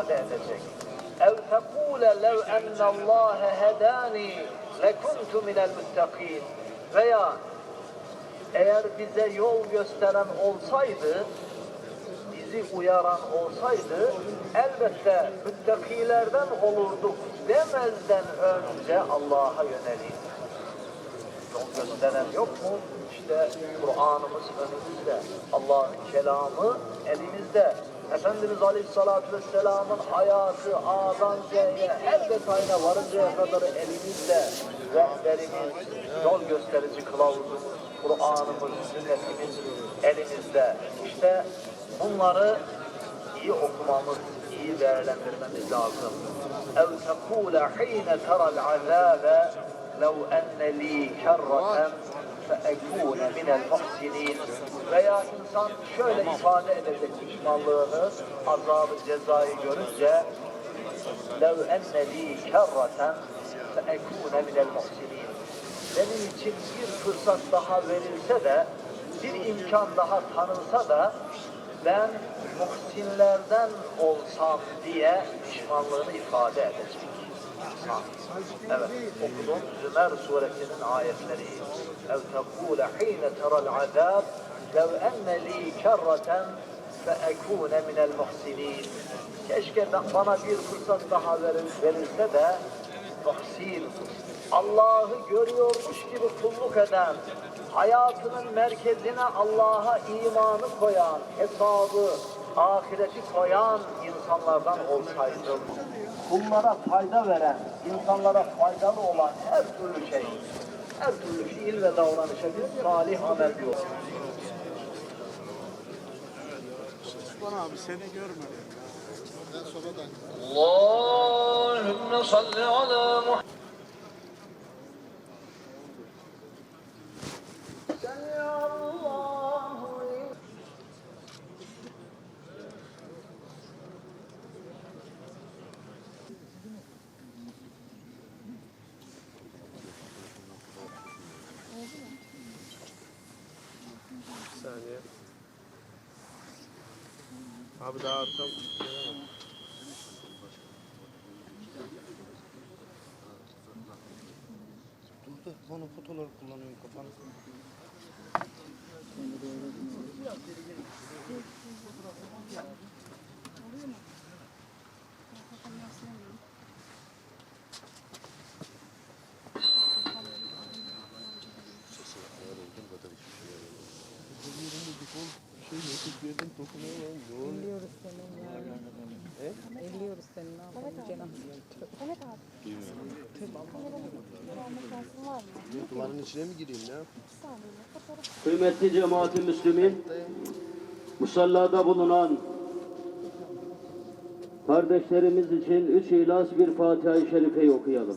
ifade edecek. Ev tekule lev ennallâhe hedâni lekuntu minel müttakîn. Veya eğer bize yol gösteren olsaydı, bizi uyaran olsaydı elbette müttakilerden olurduk demezden önce Allah'a yönelin. Yol gösteren yok mu? İşte Kur'an'ımız önümüzde, Allah'ın kelamı elimizde. Efendimiz Aleyhisselatü Vesselam'ın hayatı A'dan Z'ye her detayına varıncaya kadar elimizde. Rehberimiz, yol gösterici kılavuzumuz, Kur'an'ımız, sünnetimiz elimizde. İşte bunları iyi okumamız, iyi değerlendirmemiz lazım. اَوْ تَقُولَ حِينَ تَرَى الْعَذَابَ لَوْ اَنَّ لِي كَرَّةً فَاَكُونَ مِنَ الْمُحْسِنِينَ Veya insan şöyle ifade edecek pişmanlığını, azabı, cezayı görünce لَوْ اَنَّ لِي كَرَّةً فَاَكُونَ مِنَ الْمُحْسِنِينَ Benim için bir fırsat daha verilse de, bir imkan daha tanınsa da ben muhsinlerden olsam diye pişmanlığını ifade edecek. Evet, okudum. Zümer suresinin ayetleri. Ev tekule hine terel azab lev enne li kerraten fe ekune minel. Keşke bana bir fırsat daha verilse de muhsin, Allah'ı görüyormuş gibi kulluk eden, hayatının merkezine Allah'a imanı koyan, hesabı, ahireti soyan insanlardan olsaydım, bunlara fayda veren, insanlara faydalı olan her türlü şey, her türlü fiil ve davranışa bir salih amel diyor. Osman abi seni görmedim. Allahümme salli ala Muhammed. Abi daha arkam. Dur da bana kullanıyorum kafanı. Elliyoruz senin yani. Elliyoruz senin ne yapalım Cenab Evet abi. Kullanma şansın var mı? Duvarın içine mi gireyim ne? Bir Kıymetli cemaati Müslümin, musallada bulunan kardeşlerimiz için üç ihlas bir Fatiha-i Şerife'yi okuyalım.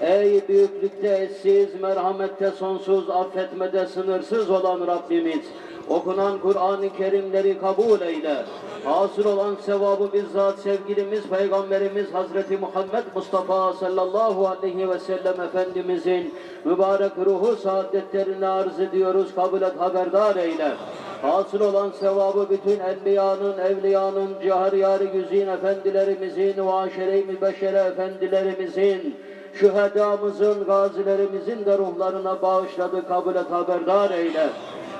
Ey büyüklükte eşsiz, merhamette sonsuz, affetmede sınırsız olan Rabbimiz, okunan Kur'an-ı Kerimleri kabul eyle. Hasıl olan sevabı bizzat sevgilimiz Peygamberimiz Hazreti Muhammed Mustafa sallallahu aleyhi ve sellem Efendimizin mübarek ruhu saadetlerini arz ediyoruz. Kabul et haberdar eyle. Hasıl olan sevabı bütün enbiyanın, evliyanın, ciharyar yüzün efendilerimizin ve aşere-i mübeşşere efendilerimizin şühedamızın, gazilerimizin de ruhlarına bağışladı, kabul et, haberdar eyle.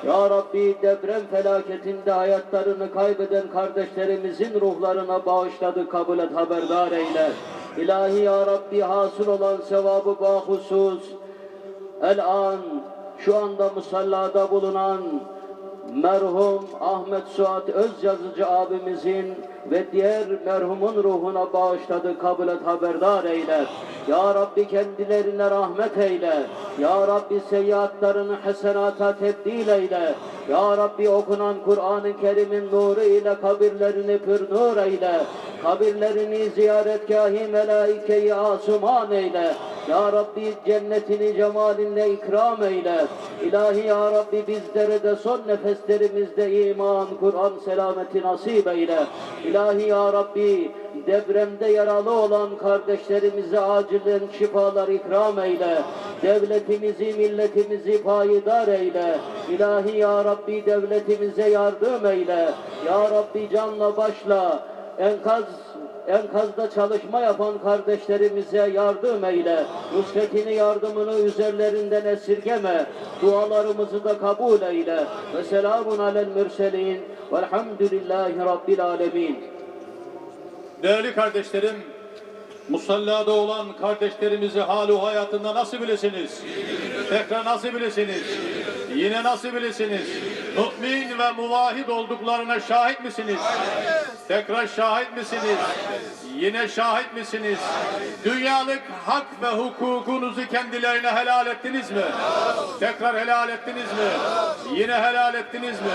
Ya Rabbi deprem felaketinde hayatlarını kaybeden kardeşlerimizin ruhlarına bağışladı, kabul et, haberdar eyle. İlahi Ya Rabbi hasıl olan sevabı bahusus, el an, şu anda musallada bulunan merhum Ahmet Suat Özyazıcı abimizin ve diğer merhumun ruhuna bağışladı kabul et haberdar eyle. Ya Rabbi kendilerine rahmet eyle. Ya Rabbi seyyiatlarını hasenata tebdil eyle. Ya Rabbi okunan Kur'an-ı Kerim'in nuru ile kabirlerini pür nur eyle. Kabirlerini ziyaretgâhi melaike-i asuman eyle. Ya Rabbi cennetini cemalinle ikram eyle. İlahi Ya Rabbi bizlere de son nefeslerimizde iman, Kur'an selameti nasip eyle. İlahi Ya Rabbi depremde yaralı olan kardeşlerimize acilen şifalar ikram eyle. Devletimizi, milletimizi payidar eyle. İlahi Ya Rabbi devletimize yardım eyle. Ya Rabbi canla başla enkaz enkazda çalışma yapan kardeşlerimize yardım eyle. Nusretini yardımını üzerlerinden esirgeme. Dualarımızı da kabul eyle. Ve selamun alel mürselin. Velhamdülillahi Rabbil alemin. Değerli kardeşlerim, musallada olan kardeşlerimizi halu hayatında nasıl bilesiniz? Tekrar nasıl bilesiniz? Yine nasıl bilesiniz? Mümin ve muvahhid olduklarına şahit misiniz? Tekrar şahit misiniz? Yine şahit misiniz? Dünyalık hak ve hukukunuzu kendilerine helal ettiniz mi? Tekrar helal ettiniz mi? Yine helal ettiniz mi?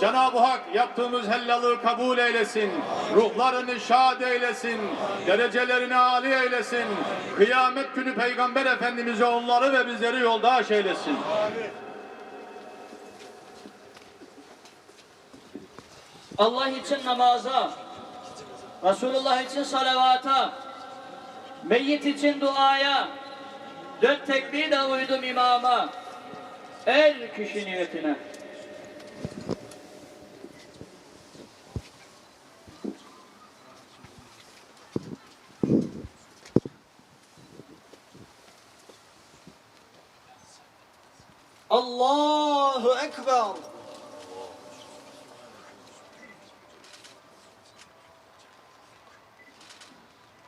Cenab-ı Hak yaptığımız hellalığı kabul eylesin. Ruhlarını şad eylesin. Derecelerini âli eylesin. Kıyamet günü Peygamber Efendimiz'e onları ve bizleri yoldaş eylesin. Allah için namaza, Resulullah için salavata, meyyit için duaya, dört tekbir de uydum imama, el kişi niyetine. Allahu Ekber.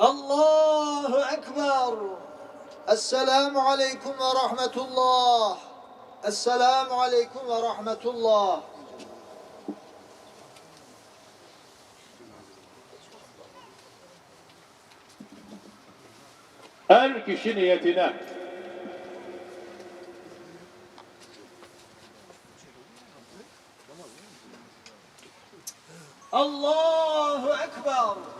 Allahu Ekber. Esselamu Aleyküm ve Rahmetullah. Esselamu Aleyküm ve Rahmetullah. Her kişi niyetine. Allahu Ekber.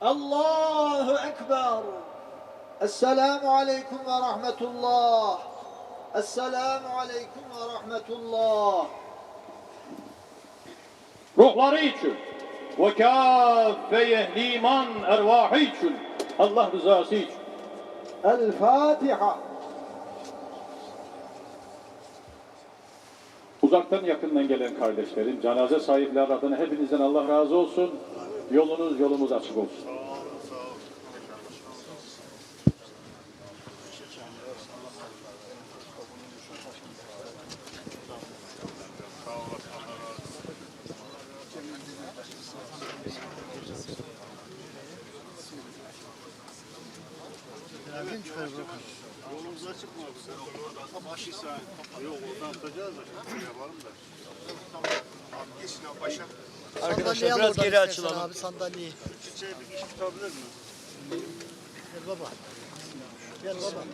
Allahu Ekber. Esselamu Aleyküm ve Rahmetullah. Esselamu Aleyküm ve Rahmetullah. Ruhları için ve kâfe ehli iman ervahı için Allah rızası için. El Fatiha. Uzaktan yakından gelen kardeşlerim, cenaze sahipleri adına hepinizden Allah razı olsun. Yolunuz yolumuz açık olsun. Yolumuz açık mı? Aşıysa yok oradan atacağız da şey yapalım da. Geçin başa. Arkadaşlar biraz geri açılalım. Abi sandalyeyi. Çiçeğe bir iş tutabilir mi? Gel baba. Gel baba.